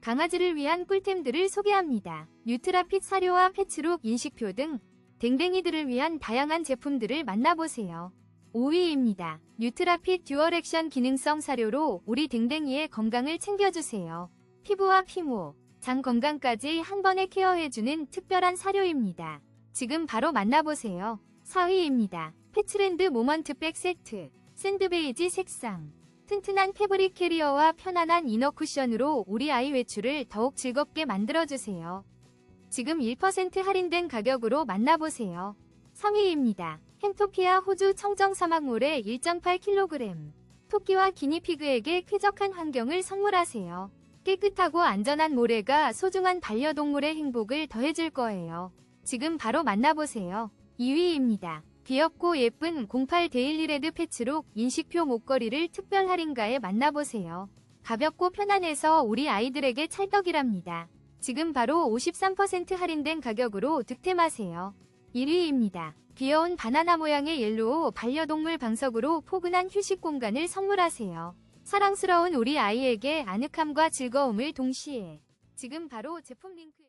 강아지를 위한 꿀템들을 소개합니다. 뉴트라핏 사료와 패치룩 인식표 등 댕댕이들을 위한 다양한 제품들을 만나보세요. 5위입니다. 뉴트라핏 듀얼 액션 기능성 사료로 우리 댕댕이의 건강을 챙겨주세요. 피부와 피모, 장 건강까지 한 번에 케어해주는 특별한 사료입니다. 지금 바로 만나보세요. 4위입니다. 패치랜드 모먼트 백 세트, 샌드베이지 색상. 튼튼한 패브릭 캐리어와 편안한 이너 쿠션으로 우리 아이 외출을 더욱 즐겁게 만들어주세요. 지금 1% 할인된 가격으로 만나보세요. 3위입니다. 햄토피아 호주 청정 사막모래 1.8kg. 토끼와 기니피그에게 쾌적한 환경을 선물하세요. 깨끗하고 안전한 모래가 소중한 반려동물의 행복을 더해줄 거예요. 지금 바로 만나보세요. 2위입니다. 귀엽고 예쁜 08 데일리레드 패치룩 인식표 목걸이를 특별 할인가에 만나보세요. 가볍고 편안해서 우리 아이들에게 찰떡이랍니다. 지금 바로 53% 할인된 가격으로 득템하세요. 1위입니다. 귀여운 바나나 모양의 옐로우 반려동물 방석으로 포근한 휴식 공간을 선물하세요. 사랑스러운 우리 아이에게 아늑함과 즐거움을 동시에 지금 바로 제품 링크